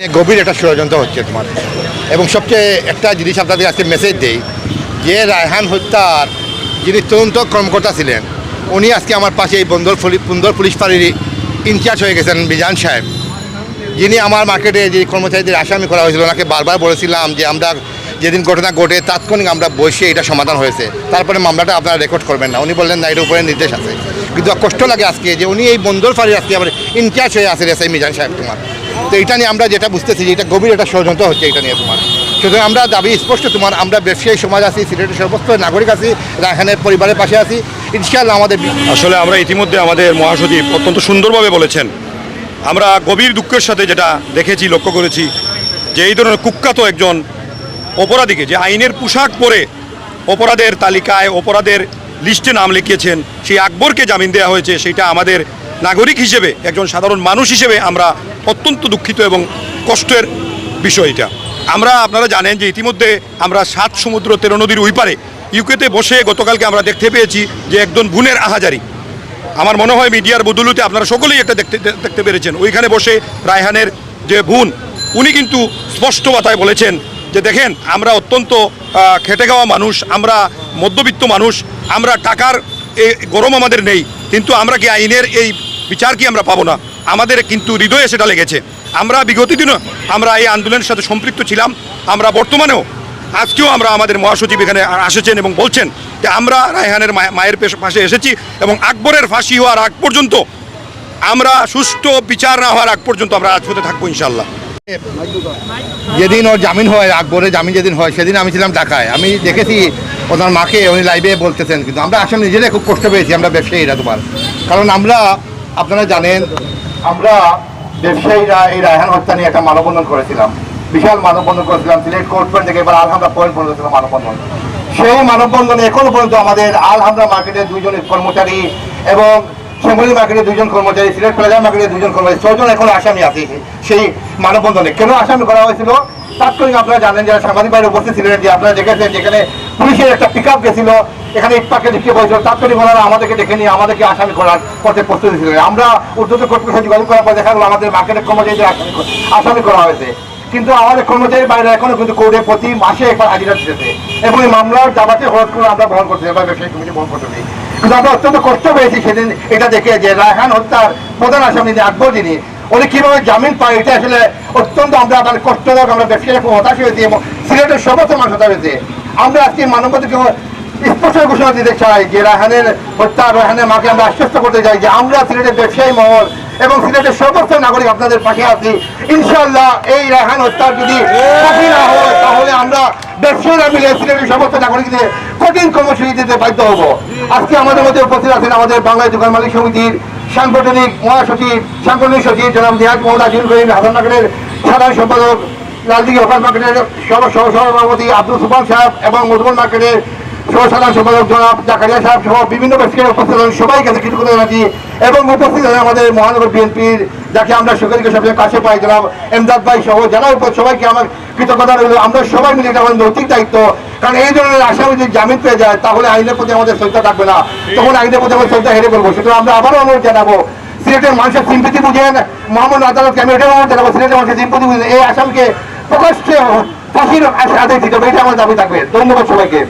গভীর একটা ষড়যন্ত্র হচ্ছে তোমার। এবং সবচেয়ে একটা জিনিস আপনাদের আজকে মেসেজ দেই, যে রায়হান হত্যার যিনি তদন্ত কর্মকর্তা ছিলেন, উনি আজকে আমার পাশে এই বন্দর বন্দর পুলিশ ফাঁড়ির ইনচার্জ হয়ে গেছেন বিজান সাহেব। যিনি আমার মার্কেটে যে কর্মচারীদের আসামি করা হয়েছিল, ওনাকে বারবার বলেছিলাম যে আমরা যেদিন ঘটনা ঘটে তাৎক্ষণিক আমরা বসে এটা সমাধান হয়েছে। তারপরে মামলাটা আপনারা রেকর্ড করবেন না। উনি বললেন, না এটার উপরে নির্দেশ আছে। কিন্তু কষ্ট লাগে আজকে যে উনি এই বন্দর ফাঁড়ির আজকে আবার ইনচার্জ হয়ে আছে এসআই মিজান সাহেব তোমার। তো এটা নিয়ে আমরা যেটা বুঝতেছি যে এটা গভীর একটা ষড়যন্ত্র হচ্ছে এটা নিয়ে তোমার। সুতরাং আমরা দাবি স্পষ্ট, তোমার আমরা ব্যবসায়ী সমাজ আছি, সিলেটের সমস্ত নাগরিক আছি, রায়হানের পরিবারের পাশে আছি, ইনশাআল্লাহ আমাদের আসলে আমরা ইতিমধ্যে আমাদের মহাসচিব অত্যন্ত সুন্দরভাবে বলেছেন। আমরা গভীর দুঃখের সাথে যেটা দেখেছি, লক্ষ্য করেছি, যে এই ধরনের কুখ্যাত একজন অপরাধীকে, যে আইনের পোশাক পরে অপরাধের তালিকায় অপরাধের লিস্টে নাম লিখিয়েছেন, সেই আকবরকে জামিন দেওয়া হয়েছে, সেটা আমাদের নাগরিক হিসেবে, একজন সাধারণ মানুষ হিসেবে আমরা অত্যন্ত দুঃখিত এবং কষ্টের বিষয় এটা। আমরা, আপনারা জানেন যে ইতিমধ্যে আমরা সাত সমুদ্র তেরো নদীর ওই পারে, ইউকেতে বসে গতকালকে আমরা দেখতে পেয়েছি যে একজন বোনের আহাজারি। আমার মনে হয় মিডিয়ার বদলুতে আপনারা সকলেই একটা দেখতে দেখতে পেরেছেন। ওইখানে বসে রায়হানের যে বোন, উনি কিন্তু স্পষ্ট কথায় বলেছেন যে দেখেন, আমরা অত্যন্ত খেটে খাওয়া মানুষ, আমরা মধ্যবিত্ত মানুষ, আমরা টাকার গরম আমাদের নেই, কিন্তু আমরা কি আইনের এই বিচার কি আমরা পাবো না? আমাদের কিন্তু হৃদয়ে সেটা লেগেছে। আমরা বিগত দিনও আমরা এই আন্দোলনের সাথে সম্পৃক্ত ছিলাম। আমরা বর্তমানেও আজকেও আমরা আমাদের মহাসচিব এখানে আসেছেন এবং বলছেন যে আমরা রায়হানের মায়ে- মায়ের পেশ- পাশে এসেছি এবং আকবরের ফাঁসি হওয়ার আগ পর্যন্ত আমরা সুষ্ঠু বিচার না হওয়ার আগ পর্যন্ত আমরা রাজপথে থাকব ইনশাল্লাহ যেদিন ওর জামিন হয়, আকবরের জামিন যেদিন হয়, সেদিন আমি ছিলাম ঢাকায়। আমি দেখেছি ওনার মাকে, উনি লাইভে বলতেছেন। কিন্তু আমরা আসলে নিজেরাই খুব কষ্ট পেয়েছি, আমরা ব্যবসায়ীরা তোমার। কারণ আমরা আপনারা জানেন, আমরা ব্যবসায়ীরা এই রায়হান হত্যা নিয়ে একটা মানববন্ধন করেছিলাম। বিশাল মানববন্ধন করেছিলাম, সিলেট কোর্ট পয়েন্ট থেকে এবার আলহামরা পয়েন্ট পর্যন্ত ছিল মানববন্ধন। সেই মানববন্ধনে এখনও পর্যন্ত আমাদের আলহামরা মার্কেটের দুইজন কর্মচারী এবং শ্যামলী মার্কেটের দুজন কর্মচারী, সিলেট প্লাজা মার্কেটের দুজন কর্মচারী ছজন এখন আসামি আছে সেই মানববন্ধনে। কেন আসামি করা হয়েছিল? তাৎক্ষণিক আপনারা জানেন, যারা সাংবাদিক বাইরে উপস্থিত ছিলেন যে আপনারা দেখেছেন যেখানে পুলিশের একটা পিক আপ গেছিল, এখানে ইটপাকে ঢুকে বলছিল তাৎক্ষণিক ওনারা আমাদেরকে ডেকে নিয়ে আমাদেরকে আসামি করার পথে প্রস্তুতি ছিলেন আমরা উদ্যোগ কর্তৃপক্ষের যোগাযোগ করার পর দেখা গেলো আমাদের মার্কেটের কর্মচারীদের আসামি করা হয়েছে। কিন্তু আমাদের কর্মচারীর বাইরে এখনও কিন্তু কোর্টে প্রতি মাসে একবার হাজিরা দিতেছে এবং এই মামলার দাবাতে খরচ করে আমরা বহন করতেছি বা ব্যবসায়ী কমিটি বহন করতেছি কিন্তু আমরা অত্যন্ত কষ্ট পেয়েছি সেদিন এটা দেখে যে রায়হান হত্যার প্রধান আসামি যে আকবর যিনি, উনি কীভাবে জামিন পায়, এটা আসলে অত্যন্ত আমরা মানে কষ্টদায়ক, আমরা ব্যবসায়ীরা খুব হতাশ হয়েছি এবং সিলেটের সমস্ত মানুষ হতাশ হয়েছে। আমরা আজকে মানবতাকে স্পষ্ট ঘোষণা দিতে চাই যে রায়হানের হত্যা, রায়হানের মাকে আমরা আশ্বস্ত করতে চাই যে আমরা সিলেটের ব্যবসায়ী মহল এবং সিলেটের সমস্ত নাগরিক আপনাদের পাশে আছি। ইনশাল্লাহ এই রায়হান হত্যার যদি তাহলে আমরা ব্যবসায়ীরা মিলে সিলেটের সমস্ত নাগরিকদের কঠিন কর্মসূচি দিতে বাধ্য হব। আজকে আমাদের মধ্যে উপস্থিত আছেন আমাদের বাংলাদেশ দোকান মালিক সমিতির সাংগঠনিক মহাসচিব, সাংগঠনিক সচিব জনাব নিহাজ মোহাম্মদ আজিল করিম হাসান মার্কেটের সাধারণ সম্পাদক লালদিঘি হকার মার্কেটের সহ সহ সভাপতি আব্দুল সুফান সাহেব এবং মধুবন মার্কেটের সহ সাধারণ সম্পাদক জনাব জাকারিয়া সাহেব সহ বিভিন্ন ব্যক্তিকে উপস্থিত সবাইকে আমি কৃতজ্ঞতা জানাচ্ছি এবং উপস্থিত আছেন আমাদের মহানগর বিএনপির, যাকে আমরা সকলকে সবচেয়ে কাছে পাই, জনাব এমদাদ ভাই সহ। যারা উপর সবাইকে আমার কৃতজ্ঞতা রইল। আমরা সবাই মিলে এটা আমাদের নৈতিক দায়িত্ব। কারণ এই ধরনের আসামি যদি জামিন পেয়ে যায়, তাহলে আইনের প্রতি আমাদের শ্রদ্ধা থাকবে না। তখন আইনের প্রতি আমাদের শ্রদ্ধা হেরে করব সুতরাং আমরা আবারও অনুরোধ জানাব, সিলেটের মানুষের সিম্পতি বুঝেন। মোহাম্মদ আদালতকে আমি এটাও অনুরোধ জানাব, সিলেটের মানুষের সিম্পতি বুঝেন। এই আসামকে প্রকাশ্যে ফাঁসির আদেশ দিতে হবে এটা আমার দাবি থাকবে। ধন্যবাদ সবাইকে।